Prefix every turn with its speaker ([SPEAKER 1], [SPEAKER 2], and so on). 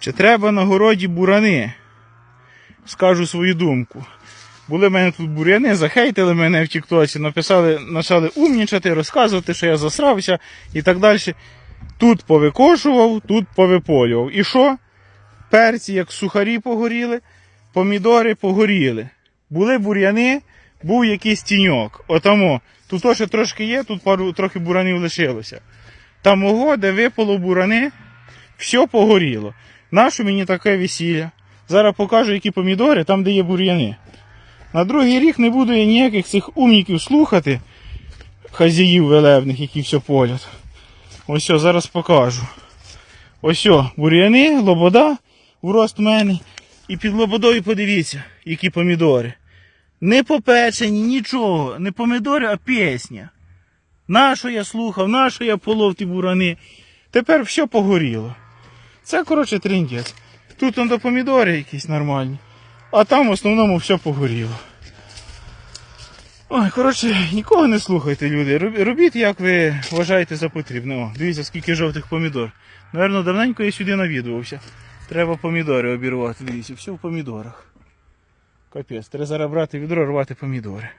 [SPEAKER 1] Чи треба на городі бурани? Скажу свою думку. Були в мене тут буряни, захейтили мене в Тіктоці, написали, почали умнічати, розказувати, що я засрався і так далі. Тут повикошував, тут повиполював. І що? Перці, як сухарі погоріли, помідори погоріли. Були бур'яни, був якийсь тіньок. Отамо. Тут ще трошки є, тут пару трохи буранів лишилося. Та мого, де випало бурани, все погоріло. Нащо мені таке весілля? Зараз покажу, які помідори, там, де є бур'яни. На другий рік не буду я ніяких цих умніків слухати, хазяїв велебних, які все полять. Ось що, зараз покажу. Ось що, бур'яни, лобода, врост мене. І під лободою подивіться, які помідори. Не попечені, нічого, не помідори, а пісня. Нащо я слухав, нащо я полов ті бурани. Тепер все погоріло. Це, коротше, триндець. Тут он до помідори якісь нормальні, а там в основному все погоріло. Ой, коротше, нікого не слухайте, люди. Робіть, як ви вважаєте за потрібне. О, дивіться, скільки жовтих помідор. Наверно, давненько я сюди навідувався. Треба помідори обірвати. Дивіться, все в помідорах. Капець, треба зараз брати відро, рвати помідори.